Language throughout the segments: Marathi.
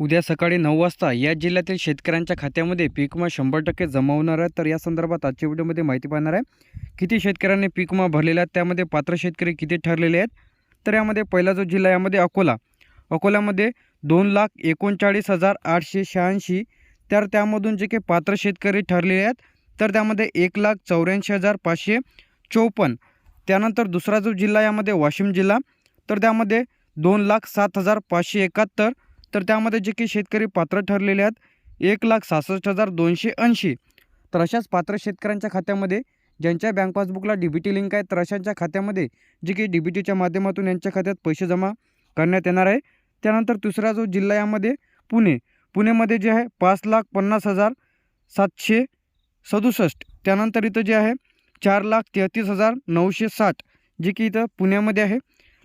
उद्या सकाळी नऊ वाजता या जिल्ह्यातील शेतकऱ्यांच्या खात्यामध्ये पीकमा शंभर टक्के जमा होणार आहे. तर या संदर्भात आजच्या व्हिडिओमध्ये माहिती पाहणार आहे. किती शेतकऱ्यांनी पीकमा भरलेला आहे? त्यामध्ये पात्र शेतकरी किती ठरलेले आहेत? तर यामध्ये पहिला जो जिल्हा यामध्ये अकोला. अकोल्यामध्ये दोन लाख एकोणचाळीस हजार आठशे शहाऐंशी. तर त्यामधून जे काही पात्र शेतकरी ठरलेले आहेत तर त्यामध्ये एक लाख चौऱ्याऐंशी हजार पाचशे चौपन्न. त्यानंतर दुसरा जो जिल्हा यामध्ये वाशिम जिल्हा. तर त्यामध्ये दोन लाख सात हजार पाचशे एकाहत्तर. तर त्यामध्ये जे काही शेतकरी पात्र ठरलेले आहेत एक लाख सहासष्ट हजार दोनशे ऐंशी. तर अशाच पात्र शेतकऱ्यांच्या खात्यामध्ये ज्यांच्या बँक पासबुकला डी बी टी लिंक आहे तर अशांच्या खात्यामध्ये जे काही डी बी टीच्या माध्यमातून यांच्या खात्यात पैसे जमा करण्यात येणार आहे. त्यानंतर दुसरा जो जिल्हा यामध्ये पुणे. पुणेमध्ये जे आहे पाच लाख पन्नास हजार सातशे सदुसष्ट. त्यानंतर इथं जे आहे चार लाख तेहतीस हजार नऊशे साठ जे की इथं पुण्यामध्ये आहे.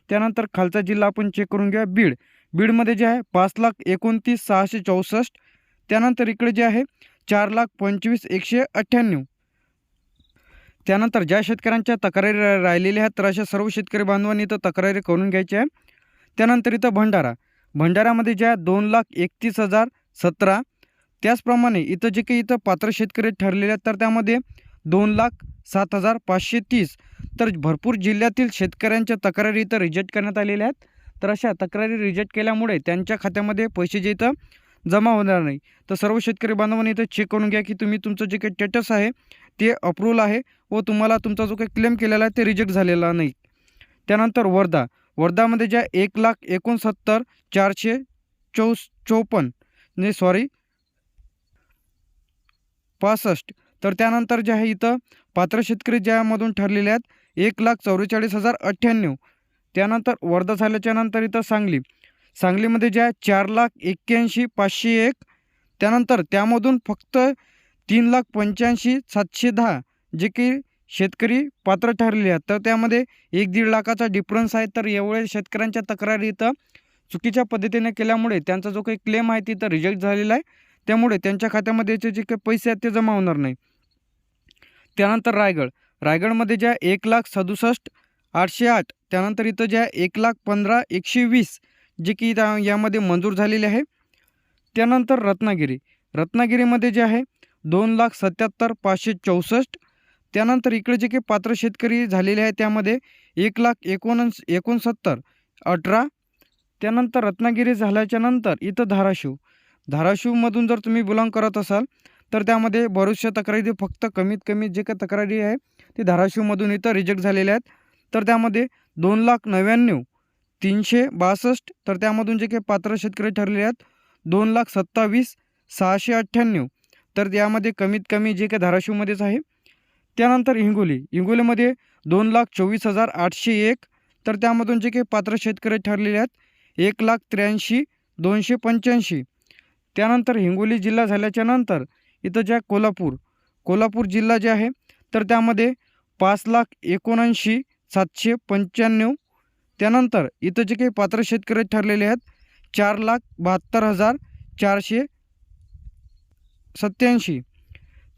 त्यानंतर खालचा जिल्हा आपण चेक करून घेऊया बीड. बीडमध्ये जे आहे पाच लाख एकोणतीस सहाशे चौसष्ट. त्यानंतर इकडे जे आहे चार लाख पंचवीस एकशे अठ्ठ्याण्णव. त्यानंतर ज्या शेतकऱ्यांच्या तक्रारी रा- राहिलेल्या आहेत तर अशा सर्व शेतकरी बांधवांनी इथं तक्रारी करून घ्यायच्या आहे. त्यानंतर इथं भंडारा. भंडाऱ्यामध्ये जे आहे दोन लाख एकतीस हजार सतरा. त्याचप्रमाणे इथं जे काही इथं पात्र शेतकरी ठरलेले आहेत तर त्यामध्ये दोन लाख सात हजार पाचशे तीस. तर भरपूर जिल्ह्यातील शेतकऱ्यांच्या तक्रारी इथं रिजेक्ट करण्यात आलेल्या आहेत. तर अशा तक्रारी रिजेक्ट केल्यामुळे त्यांच्या खात्यामध्ये पैसे जे इथं जमा होणार नाही. तर सर्व शेतकरी बांधवांनी इथं चेक करून घ्या की तुम्ही तुमचं जे काही स्टेटस आहे ते अप्रूव्हल आहे व तुम्हाला तुमचा जो काही क्लेम केलेला आहे ते रिजेक्ट झालेला नाही. त्यानंतर वर्धा. वर्धामध्ये ज्या एक लाख एकोणसत्तर चारशे चौस चौपन्न नाही सॉरी पासष्ट. तर त्यानंतर जे आहे इथं पात्र शेतकरी ज्यामधून ठरलेले आहेत एक लाख चौवेचाळीस हजार अठ्ठ्याण्णव. त्यानंतर वर्धा झाल्याच्यानंतर इथं सांगली. सांगलीमध्ये जे आहे चार लाख एक्क्याऐंशी पाचशे एक त्यानंतर त्यामधून फक्त तीन लाख पंच्याऐंशी सातशे दहा जे की शेतकरी पात्र ठरलेले आहेत. तर त्यामध्ये एक दीड लाखाचा डिफरन्स आहे. तर एवढे शेतकऱ्यांच्या तक्रारी इथं चुकीच्या पद्धतीने केल्यामुळे त्यांचा जो काही क्लेम आहे तिथं रिजेक्ट झालेला आहे. त्यामुळे त्यांच्या खात्यामध्ये याचे जे काही पैसे आहेत ते जमा होणार नाही. त्यानंतर रायगड. रायगडमध्ये ज्या एक लाख सदुसष्ट आठशे आठ त्यानंतर इथं ज्या एक लाख पंधरा एकशे वीस जे की त्या- यामध्ये मंजूर झालेले आहे त्यानंतर रत्नागिरी. रत्नागिरीमध्ये जे आहे दोन लाख सत्याहत्तर पाचशे चौसष्ट. त्यानंतर इकडे जे काही पात्र शेतकरी झालेले आहे त्यामध्ये एक लाख एकोणस एकोणसत्तर अठरा. त्यानंतर रत्नागिरी झाल्याच्यानंतर इथं धाराशिव. धाराशिवमधून जर तुम्ही बिलॉंग करत असाल तर त्यामध्ये बऱ्याचशा तक्रारी फक्त कमीत कमी जे काही तक्रारी आहे ते धाराशिवमधून इथं रिजेक्ट झालेल्या आहेत. तर त्यामध्ये दोन लाख नव्याण्णव तीनशे बासष्ट तर त्यामधून जे काही पात्र शेतकरी ठरलेले आहेत दोन लाख सत्तावीस सहाशे अठ्ठ्याण्णव. तर यामध्ये कमीत कमी जे काही धाराशिवमध्येच आहे त्यानंतर हिंगोली. हिंगोलीमध्ये दोन लाख चोवीस हजार आठशे एक तर त्यामधून जे काही पात्र शेतकरी ठरलेले आहेत एक लाख त्र्याऐंशी दोनशे पंच्याऐंशी. त्यानंतर हिंगोली जिल्हा झाल्याच्यानंतर इथं ज्या कोल्हापूर. कोल्हापूर जिल्हा जे आहे तर त्यामध्ये पाच लाख एकोणऐंशी सातशे पंच्याण्णव. त्यानंतर इथं जे काही पात्र शेतकरी ठरलेले आहेत चार लाख बहात्तर हजार चारशे सत्याऐंशी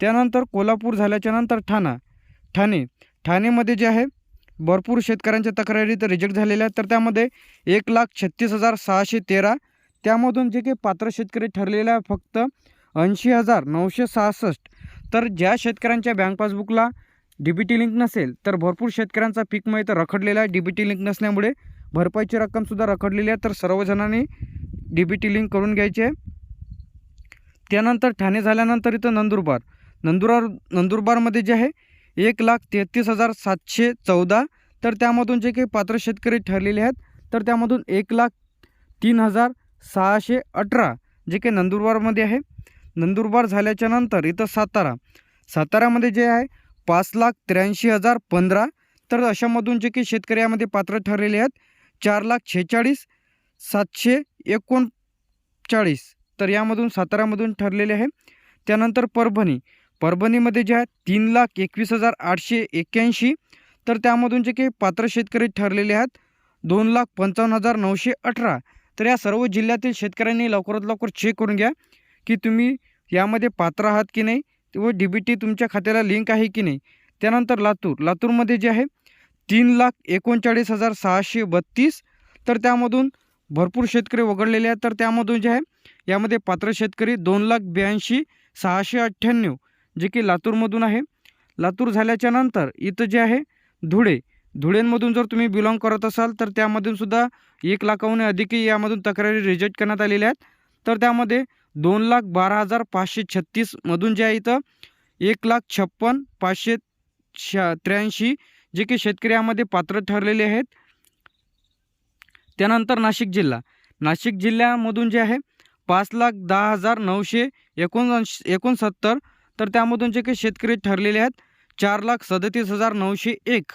त्यानंतर कोल्हापूर झाल्याच्यानंतर ठाणा ठाणे. ठाणेमध्ये जे आहे भरपूर शेतकऱ्यांच्या तक्रारी तर रिजेक्ट झालेल्या आहेत. तर त्यामध्ये एक लाख छत्तीस हजार सहाशे तेरा. त्यामधून जे काही पात्र शेतकरी ठरलेले आहे फक्त ऐंशी हजार नऊशे सहासष्ट. तर ज्या शेतकऱ्यांच्या बँक पासबुकला डी बी टी लिंक नसेल तर भरपूर शेतकऱ्यांचा पीक मग इथं रखडलेला आहे. डी बी टी लिंक नसल्यामुळे भरपाईची रक्कमसुद्धा रखडलेली आहे. तर सर्वजणांनी डी बी टी लिंक करून घ्यायची आहे. त्यानंतर ठाणे झाल्यानंतर इथं नंदुरबार. नंदुरबार नंदुरबारमध्ये जे आहे एक लाख तेहतीस हजार सातशे चौदा. तर त्यामधून जे काही पात्र शेतकरी ठरलेले आहेत तर त्यामधून एक लाख तीन हजार सहाशे अठरा जे काही नंदुरबारमध्ये आहे. नंदुरबार झाल्याच्यानंतर इथं सातारा. साताऱ्यामध्ये जे आहे पाच लाख त्र्याऐंशी हजार पंधरा. तर अशामधून जे की शेतकरी यामध्ये पात्र ठरलेले आहेत. चार लाख शेहेचाळीस सातशे एकोणचाळीस. तर यामधून साताऱ्यामधून ठरलेले आहे. त्यानंतर परभणी. परभणीमध्ये जे आहे तीन लाख एकवीस हजार आठशे एक्क्याऐंशी. तर त्यामधून जे काही पात्र शेतकरी ठरलेले आहेत दोन लाख पंचावन्न हजार नऊशे अठरा. तर या सर्व जिल्ह्यातील शेतकऱ्यांनी लवकरात लवकर चेक करून घ्या की तुम्ही यामध्ये पात्र आहात की नाही. व डी बी टी तुमच्या खात्याला लिंक आहे की नाही? त्यानंतर लातूर. लातूरमध्ये जे आहे तीन लाख एकोणचाळीस हजार सहाशे बत्तीस. तर त्यामधून भरपूर शेतकरी वगळलेले आहेत. तर त्यामधून जे आहे यामध्ये पात्र शेतकरी दोन लाख ब्याऐंशी सहाशे अठ्ठ्याण्णव जे की लातूरमधून आहे. लातूर झाल्याच्यानंतर इथं जे आहे धुळे. धुळेमधून जर तुम्ही बिलॉंग करत असाल तर त्यामधून सुद्धा एक लाखाहून अधिकही यामधून तक्रारी रिजेक्ट करण्यात आलेल्या आहेत. तर त्यामध्ये दोन लाख बारा हजार पाचशे छत्तीसमधून जे आहे इथं एक लाख छप्पन पाचशे शा त्र्याऐंशी जे की शेतकरी यामध्ये पात्र ठरलेले आहेत. त्यानंतर नाशिक जिल्हा. नाशिक जिल्ह्यामधून जे आहे पाच लाख दहा हजार नऊशे एकोणऐंशी एकोणसत्तर तर त्यामधून जे काही शेतकरी ठरलेले आहेत चार लाख सदतीस हजार नऊशे एक.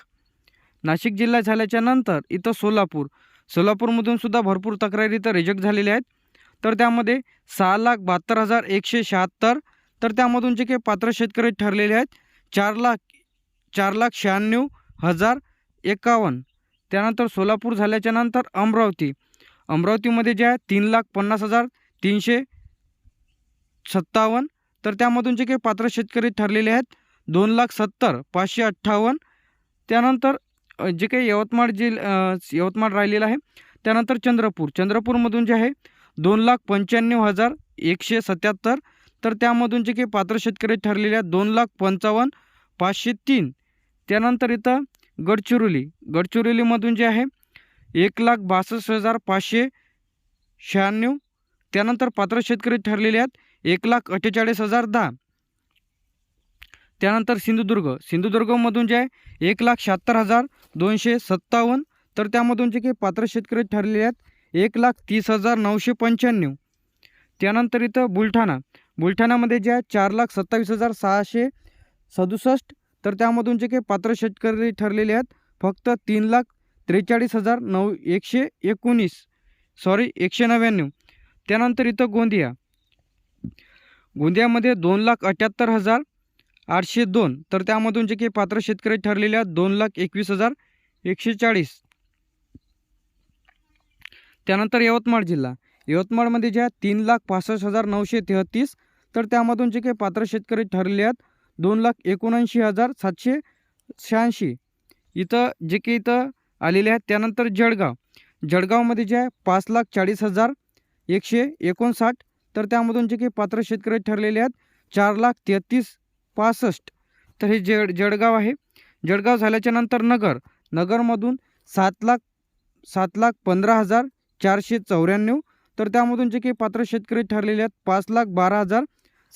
नाशिक जिल्हा झाल्याच्यानंतर इथं सोलापूर. सोलापूरमधून सुद्धा भरपूर तक्रारी इथं रिजेक्ट झालेल्या आहेत. तर त्यामध्ये सहा लाख बहात्तर हजार एकशे शहात्तर तर त्यामधून जे काही पात्र शेतकरी ठरलेले आहेत चार लाख चार लाख शहाण्णव हजार एकावन्न. त्यानंतर सोलापूर झाल्याच्यानंतर अमरावती. अमरावतीमध्ये जे आहे तीन लाख पन्नास हजार तीनशे सत्तावन्न तर त्यामधून जे काही पात्र शेतकरी ठरलेले आहेत दोन लाख सत्तर पाचशे अठ्ठावन्न. त्यानंतर जे काही यवतमाळ जिल यवतमाळ राहिलेलं आहे त्यानंतर चंद्रपूर. चंद्रपूरमधून जे आहे दोन लाख पंच्याण्णव हजार एकशे सत्याहत्तर तर त्यामधून जे काही पात्र शेतकरी ठरलेले आहेत दोन लाख पंचावन्न पाचशे तीन. त्यानंतर इथं गडचिरोली. गडचिरोलीमधून जे आहे एक लाख बासष्ट हजार पाचशे शहाण्णव. त्यानंतर पात्र शेतकरी ठरलेले आहेत एक लाख अठ्ठेचाळीस हजार दहा. त्यानंतर सिंधुदुर्ग. सिंधुदुर्गमधून जे आहे एक लाख शहात्तर हजार दोनशे सत्तावन्न. तर त्यामधून जे काही पात्र शेतकरी ठरलेले आहेत एक लाख तीस हजार नऊशे पंच्याण्णव. त्यानंतर इथं बुलढाणा. बुलढाण्यामध्ये जे आहे चार लाख सत्तावीस हजार सहाशे सदुसष्ट तर त्यामधून जे काही पात्र शेतकरी ठरलेले आहेत फक्त तीन लाख त्रेचाळीस हजार नऊ एकशे एकोणीस. सॉरी एकशे नव्याण्णव. त्यानंतर इथं गोंदिया. गोंदियामध्ये दोन लाख अठ्याहत्तर हजार आठशे दोन तर त्यामधून जे काही पात्र शेतकरी ठरलेले आहेत दोन लाख एकवीस हजार एकशे चाळीस. त्यानंतर यवतमाळ जिल्हा. यवतमाळमध्ये जे आहे तीन लाख पासष्ट हजार नऊशे तेहतीस तर त्यामधून जे काही पात्र शेतकरी ठरलेले आहेत दोन लाख एकोणऐंशी हजार सातशे शहाऐंशी. इथं जे काही इथं आलेले आहेत त्यानंतर जळगाव. जळगावमध्ये जे आहे पाच लाख चाळीस हजार एकशे एकोणसाठ तर त्यामधून जे काही पात्र शेतकरी ठरलेले आहेत चार लाख तेहतीस पासष्ट. तर हे जड जळगाव आहे. जळगाव झाल्याच्यानंतर नगर. नगरमधून सात लाख सात लाख पंधरा हजार चारशे चौऱ्याण्णव. तर त्यामधून जे काही पात्र शेतकरी ठरलेले आहेत पाच लाख बारा हजार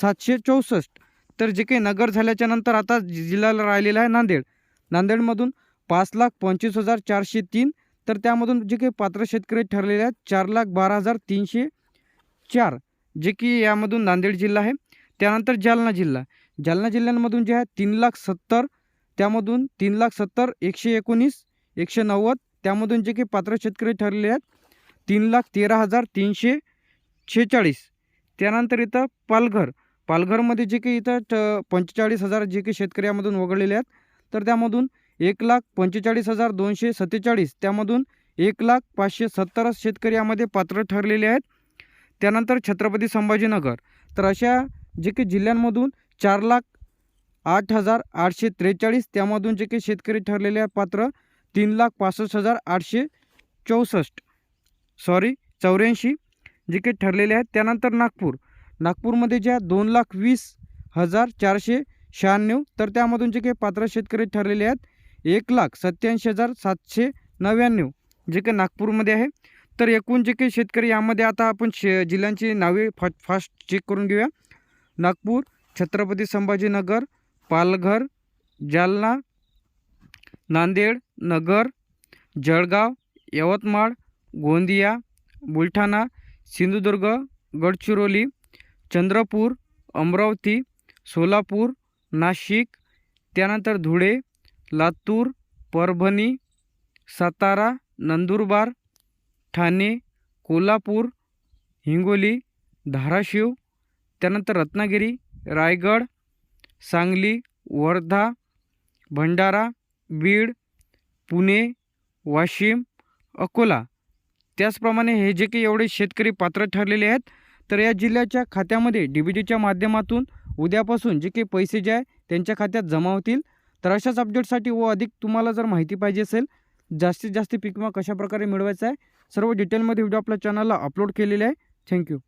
सातशे चौसष्ट. तर जे काही नगर झाल्याच्यानंतर आता जिल्ह्याला राहिलेला आहे नांदेड. नांदेडमधून पाच लाख पंचवीस हजार चारशे तीन. तर त्यामधून जे काही पात्र शेतकरी ठरलेले आहेत चार लाख बारा हजार तीनशे चार. जे की यामधून नांदेड जिल्हा आहे. त्यानंतर जालना जिल्हा. जालना जिल्ह्यांमधून जे आहे तीन लाख सत्तर. त्यामधून तीन लाख सत्तर एकशे एकोणीस एकशे नव्वद. त्यामधून जे काही पात्र शेतकरी ठरलेले आहेत तीन लाख तेरा हजार तीनशे शेहेचाळीस त्यानंतर इथं पालघर. पालघरमध्ये जे काही इथं ट पंचेचाळीस हजार जे काही शेतकरी यामधून वगळलेले आहेत तर त्यामधून एक लाख पंचेचाळीस हजार दोनशे सत्तेचाळीस त्यामधून एक लाख पाचशे सत्तर शेतकरी यामध्ये पात्र ठरलेले आहेत. त्यानंतर छत्रपती संभाजीनगर. तर अशा जे काही जिल्ह्यांमधून चार लाख आठ हजार आठशे त्रेचाळीस त्यामधून जे काही शेतकरी ठरलेले आहेत पात्र तीन लाख पासष्ट हजार आठशे चौसष्ट. सॉरी चौऱ्याऐंशी जे काही ठरलेले आहेत त्यानंतर नागपूर. नागपूरमध्ये ज्या दोन लाख वीस हजार चारशे शहाण्णव तर त्यामधून जे काही पात्र शेतकरी ठरलेले आहेत एक लाख सत्याऐंशी हजार सातशे नव्याण्णव जे काही नागपूरमध्ये आहे. तर एकूण जे काही शेतकरी यामध्ये आता आपण शे जिल्ह्यांची नावे फा फास्ट चेक करून घेऊया. नागपूर छत्रपती संभाजीनगर पालघर जालना नांदेड नगर जळगाव यवतमाळ गोंदिया बुलढाणा सिंधुदुर्ग गडचिरोली चंद्रपूर अमरावती सोलापूर नाशिक त्यानंतर धुळे लातूर परभणी सातारा नंदुरबार ठाणे कोल्हापूर हिंगोली धाराशिव त्यानंतर रत्नागिरी रायगड सांगली वर्धा भंडारा बीड पुणे वाशिम अकोला. त्याचप्रमाणे हे जे काही एवढे शेतकरी पात्र ठरलेले आहेत तर या जिल्ह्याच्या खात्यामध्ये डी बी डीच्या माध्यमातून उद्यापासून जे काही पैसे जे आहे त्यांच्या खात्यात जमा होतील. तर अशाच अपडेटसाठी व अधिक तुम्हाला जर माहिती पाहिजे असेल जास्तीत जास्त पीक विमा कशाप्रकारे मिळवायचा आहे सर्व डिटेलमध्ये व्हिडिओ आपल्या चॅनलला अपलोड केलेले आहे. थँक्यू